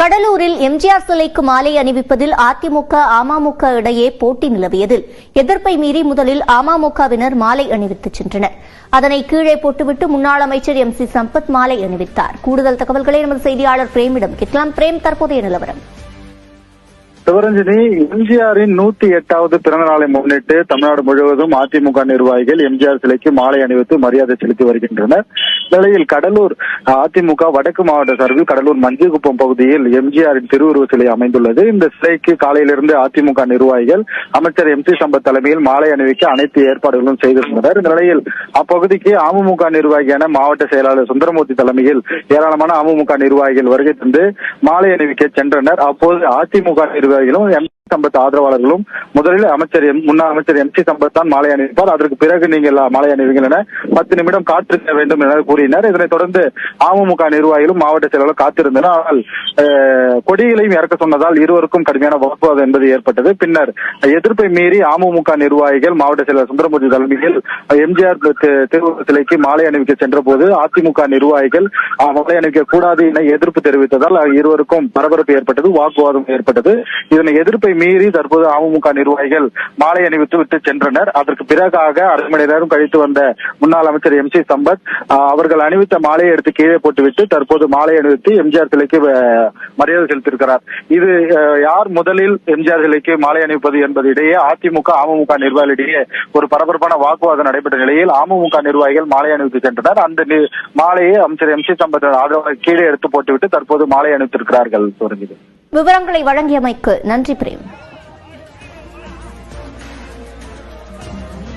கடலூரில் எம்ஜிஆர் சிலைக்கு மாலை அணிவிப்பதில் அதிமுக அமமுக இடையே போட்டி நிலவியதில். எதிர்ப்பை மீறி முதலில் அமமுகவினர் மாலை அணிவித்துச் சென்றனர். அதனை கீழே போட்டுவிட்டு முன்னாள் அமைச்சர் எம் சி சம்பத் மாலை அணிவித்தார். கூடுதல் தகவல்களை நமது செய்தியாளர் பிரேமிடம் கேட்கலாம். பிரேம் தற்போதைய நிலவரம். சிவரஞ்சனி எம்ஜிஆரின் நூத்தி எட்டாவது பிறந்த நாளை முன்னிட்டு தமிழ்நாடு முழுவதும் அதிமுக நிர்வாகிகள் எம்ஜிஆர் சிலைக்கு மாலை அணிவித்து மரியாதை செலுத்தி வருகின்றனர். நிலையில் கடலூர் அதிமுக வடக்கு மாவட்ட சார்பில் கடலூர் மஞ்சக்குப்பம் பகுதியில் எம்ஜிஆரின் திருவுருவ சிலை அமைந்துள்ளது. இந்த சிலைக்கு காலையிலிருந்து அதிமுக நிர்வாகிகள் அமைச்சர் எம் சி சம்பத் தலைமையில் மாலை அணிவிக்க அனைத்து ஏற்பாடுகளும் செய்திருந்தனர். இந்த நிலையில் அப்பகுதிக்கு அமமுக நிர்வாகியான மாவட்ட செயலாளர் சுந்தரமூர்த்தி தலைமையில் ஏராளமான அமமுக நிர்வாகிகள் வருகை தந்து மாலை அணிவிக்க சென்றனர். அப்போது அதிமுக நிர்வாகிகளும் எம் சம்பத் ஆதரவாளர்களும் முதலில் அமைச்சர் முன்னாள் அமைச்சர் எம் சி சம்பத் தான் மாலை அணிவிப்பார். அதற்கு பிறகு நீங்கள் மாலை அணிவீங்கள் என பத்து நிமிடம் காத்திருக்க வேண்டும் என கூறினர். இதனைத் தொடர்ந்து அமமுக நிர்வாகிகளும் மாவட்ட செயலாளர் காத்திருந்தனர். ஆனால் கொடிகளையும் இறக்க சொன்னதால் இருவருக்கும் கடுமையான வாக்குவாதம் என்பது ஏற்பட்டது. பின்னர் எதிர்ப்பை மீறி அமமுக நிர்வாகிகள் மாவட்ட செயலர் சுந்தரமூர்த்தி தலைமையில் எம்ஜிஆர் தி- திருவுருவ சிலைக்கு மாலை அணிவிக்க சென்ற போது அதிமுக நிர்வாகிகள் மாலை அணிவிக்க கூடாது என எதிர்ப்பு தெரிவித்ததால் இருவருக்கும் பரபரப்பு ஏற்பட்டது வாக்குவாதம் ஏற்பட்டது. இதனை எதிர்ப்பை மீறி தற்போது அமமுக நிர்வாகிகள் மாலை அணிவித்து விட்டு சென்றனர். அதற்கு பிறகாக அரை மணி நேரம் கழித்து வந்த முன்னாள் அமைச்சர் எம் சி சம்பத் அவர்கள் அணிவித்த மாலையை எடுத்து கீழே போட்டுவிட்டு தற்போது மாலை அணிவித்து எம்ஜிஆர் சிலைக்கு மரியாதை செலுத்தியிருக்கிறார். இது யார் முதலில் எம்ஜிஆர் சிலைக்கு மாலை அணிவிப்பது என்பது இடையே அதிமுக அமமுக நிர்வாகிகளிடையே ஒரு பரபரப்பான வாக்குவாதம் நடைபெற்ற நிலையில் அமமுக நிர்வாகிகள் மாலை அணிவித்து சென்றனர். அந்த நி- மாலையை அமைச்சர் எம் சி சம்பத் ஆதரவாக கீழே எடுத்து போட்டுவிட்டு தற்போது மாலை அணிவித்திருக்கிறார்கள். தொடங்கியது விவரங்களை வழங்கியமைக்கு நன்றி பிரேம்.